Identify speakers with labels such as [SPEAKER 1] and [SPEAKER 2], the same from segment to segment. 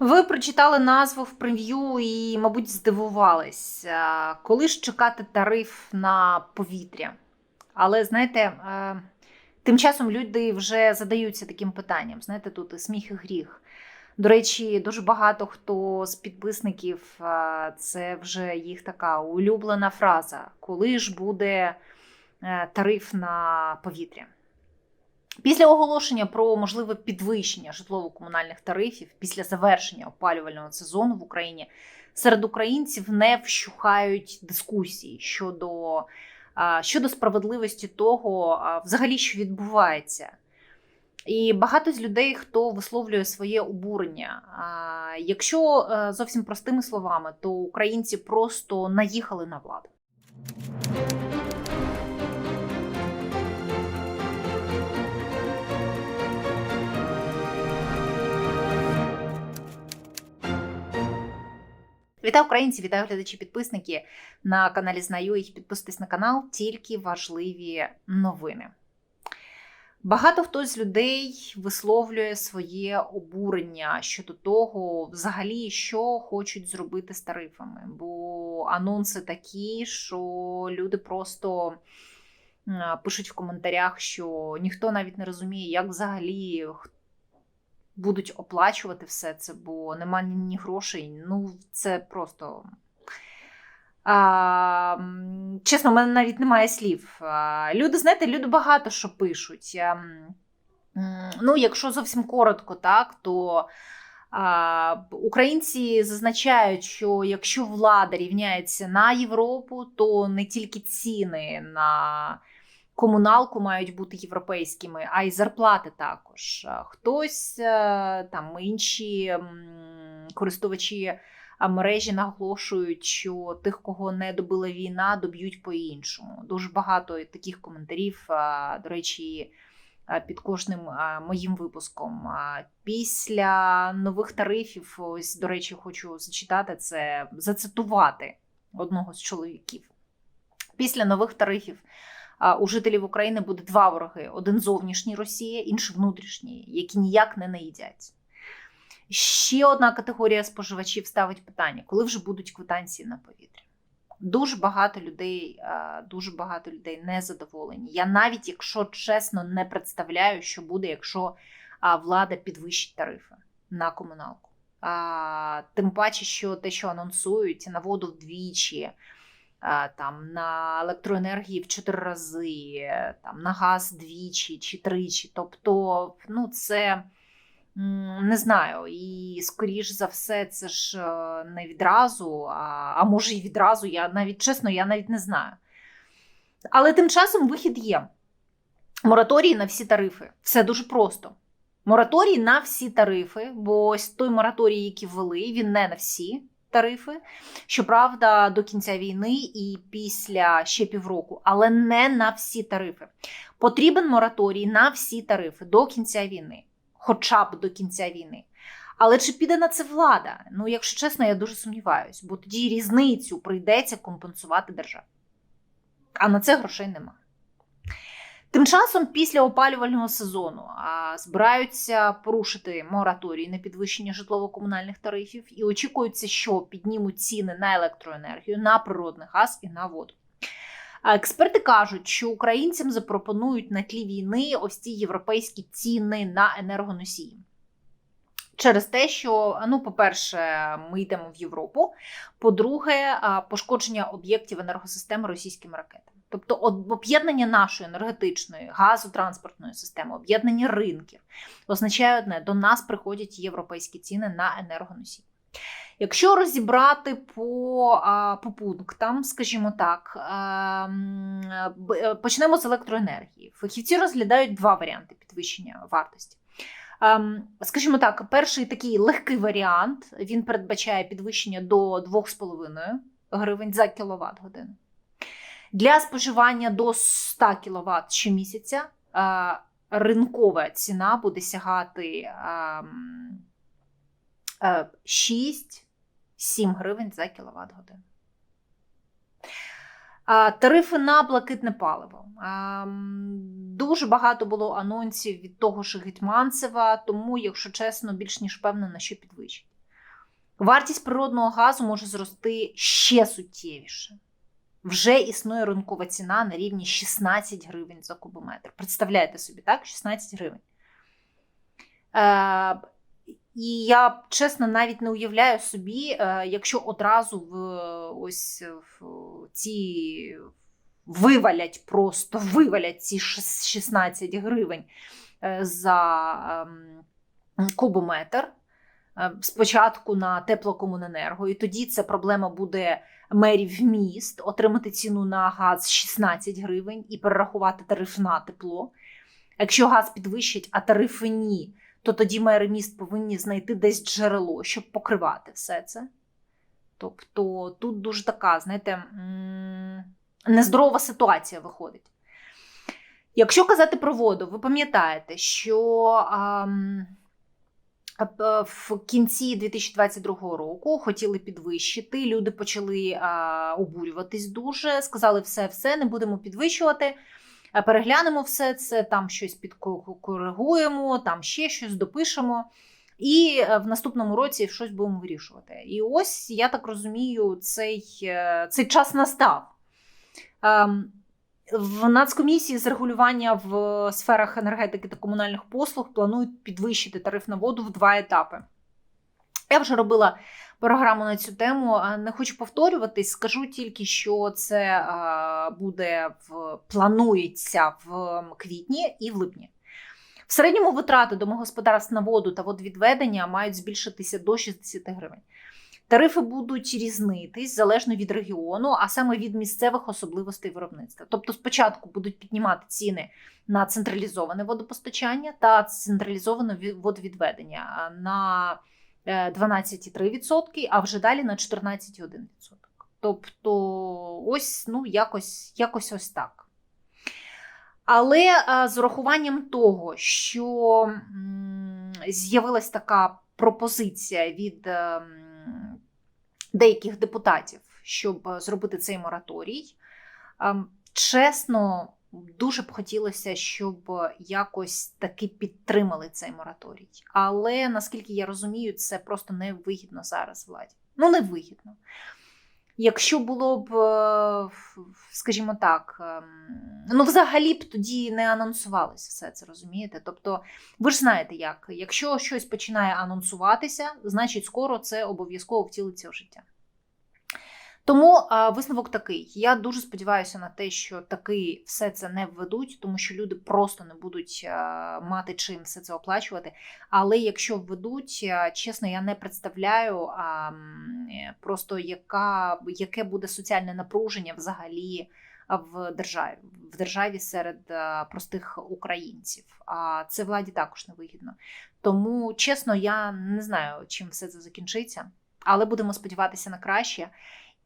[SPEAKER 1] Ви прочитали назву в прев'ю і, мабуть, здивувались, е, коли ж чекати тариф на повітря. Але знаєте, е, тим часом люди вже задаються таким питанням. Знаєте, тут і сміх і гріх. До речі, дуже багато хто з підписників е, це вже їх така улюблена фраза: коли ж буде тариф на повітря? Після оголошення про можливе підвищення житлово-комунальних тарифів після завершення опалювального сезону в Україні серед українців не вщухають дискусії щодо, щодо справедливості того, взагалі, що відбувається. І багато з людей, хто висловлює своє обурення. Якщо е, зовсім простими словами, то українці просто наїхали на владу. Вітаю українці, вітаю глядачі підписники на каналі Знаю їх. Підписуйтесь на канал, тільки важливі новини. Багато хто з людей висловлює своє обурення щодо того, взагалі, що хочуть зробити з тарифами. Бо анонси такі, що люди просто пишуть в коментарях, що ніхто навіть не розуміє, як взагалі х- будуть оплачувати все це, бо нема ні, грошей. Ну, це просто. А, чесно, в мене навіть немає слів. А, люди, знаєте, люди багато що пишуть. А, ну, якщо зовсім коротко, так, то а, українці зазначають, що якщо влада рівняється на Європу, то не тільки ціни на комуналку мають бути європейськими, а й зарплати також. Хтось е, там інші користувачі мережі наголошують, що тих, кого не добила війна, доб'ють по-іншому. Дуже багато таких коментарів. До речі, під кожним моїм випуском. Після нових тарифів, ось, до речі, хочу зачитати це, зацитувати одного з чоловіків. Після нових тарифів у жителів України буде два вороги: один зовнішній Росія, інший внутрішній, які ніяк не наїдять. Ще одна категорія споживачів ставить питання, коли вже будуть квитанції на повітря. Дуже багато людей, а, дуже багато людей не задоволені. Я навіть, якщо чесно, не представляю, що буде, якщо влада підвищить тарифи на комуналку. Тим паче, що те, що анонсують на воду вдвічі, там на електроенергії в чотири рази, там на газ двічі чи тричі. Тобто, ну це. Не знаю, і скоріш за все, це ж е, не відразу, а, а може і відразу. Я навіть чесно, я навіть не знаю. Але тим часом вихід є. Мораторій на всі тарифи. Все дуже просто. Мораторій на всі тарифи, бо ось той мораторій, який ввели, він не на всі тарифи. Щоправда, до кінця війни і після ще півроку, але не на всі тарифи. Потрібен мораторій на всі тарифи до кінця війни хоча б до кінця війни. Але чи піде на це влада? Ну, якщо чесно, я дуже сумніваюсь, бо тоді різницю прийдеться компенсувати державі. А на це грошей нема. Тим часом, після опалювального сезону збираються порушити мораторій на підвищення житлово-комунальних тарифів і очікується, що піднімуть ціни на електроенергію, на природний газ і на воду. Експерти кажуть, що українцям запропонують на тлі війни ось ці європейські ціни на енергоносії. Через те, що, ну, по-перше, ми йдемо в Європу. По-друге, пошкодження об'єктів енергосистеми російськими ракетами. Тобто об'єднання нашої енергетичної газотранспортної системи, об'єднання ринків означає одне: до нас приходять європейські ціни на енергоносії. Якщо розібрати по, по пунктам, скажімо так, а, м, б- е, почнемо з електроенергії. Фахівці розглядають два варіанти підвищення вартості. Ем, Скажімо так, перший такий легкий варіант він передбачає підвищення до 2,5 гривень за кіловат годину. Для споживання до 100 кВт щомісяця е, ринкова ціна буде сягати ем, е, 6-7 гривень за кіловат годину. Тарифи на блакитне паливо. Дуже багато було анонсів від того ж Гетьманцева, тому, якщо чесно, більш ніж певна, на що підвищить. Вартість природного газу може зрости ще суттєвіше. Вже існує ринкова ціна на рівні 16 гривень за кубометр. Представляєте собі, так? 16 гривень. Е, і я чесно навіть не уявляю собі, е, якщо одразу в ось в ці вивалять просто вивалять ці 16 гривень е, за ем, кубометр. Е, Спочатку на теплокомуненерго, і тоді це проблема буде мерів міст отримати ціну на газ 16 гривень і перерахувати тариф на тепло. Якщо газ підвищить, а тарифи ні, то тоді мери міст повинні знайти десь джерело, щоб покривати все це. Тобто тут дуже така, знаєте, нездорова ситуація виходить. Якщо казати про воду, ви пам'ятаєте, що ам, в кінці 2022 року хотіли підвищити, люди почали а, обурюватись дуже, сказали, все, все, не будемо підвищувати. Е, Переглянемо все це, там щось підкоригуємо, там ще щось допишемо. І е, в наступному році щось будемо вирішувати. І ось я так розумію, цей, е, цей час настав. В Нацкомісії з регулювання в сферах енергетики та комунальних послуг планують підвищити тариф на воду в два етапи. Я вже робила програму на цю тему. Не хочу повторюватись, скажу тільки, що це буде в планується в квітні і в липні. В середньому витрати домогосподарств на воду та водовідведення мають збільшитися до 60 гривень. Тарифи будуть різнитись залежно від регіону, а саме від місцевих особливостей виробництва. Тобто, спочатку будуть піднімати ціни на централізоване водопостачання та централізоване водовідведення на е, 12,3%, а вже далі на 14,1%. Тобто, ось ну якось, якось ось так. Але е, з урахуванням того, що з'явилась така пропозиція від е, м, деяких депутатів, щоб е, зробити цей мораторій, ем, чесно, дуже б хотілося, щоб якось таки підтримали цей мораторій. Але наскільки я розумію, це просто невигідно зараз владі. Ну, невигідно. Якщо було б, е, скажімо так, ем, ну взагалі б тоді не анонсувалося все це, розумієте? Тобто, ви ж знаєте, як якщо щось починає анонсуватися, значить скоро це обов'язково втілиться в життя. Тому а, висновок такий: я дуже сподіваюся на те, що таки все це не введуть, тому що люди просто не будуть а, мати чим все це оплачувати. Але якщо введуть, а, чесно, я не представляю а, е, просто яка, яке буде соціальне напруження взагалі в державі, в державі серед простих українців. А це владі також невигідно. Тому, чесно, я не знаю, чим все це закінчиться, але будемо сподіватися на краще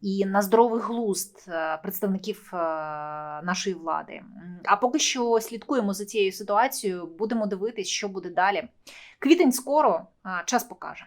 [SPEAKER 1] і на здоровий глузд е, представників е, нашої влади. А поки що слідкуємо за цією ситуацією, будемо дивитись, що буде далі. Квітень скоро, час покаже.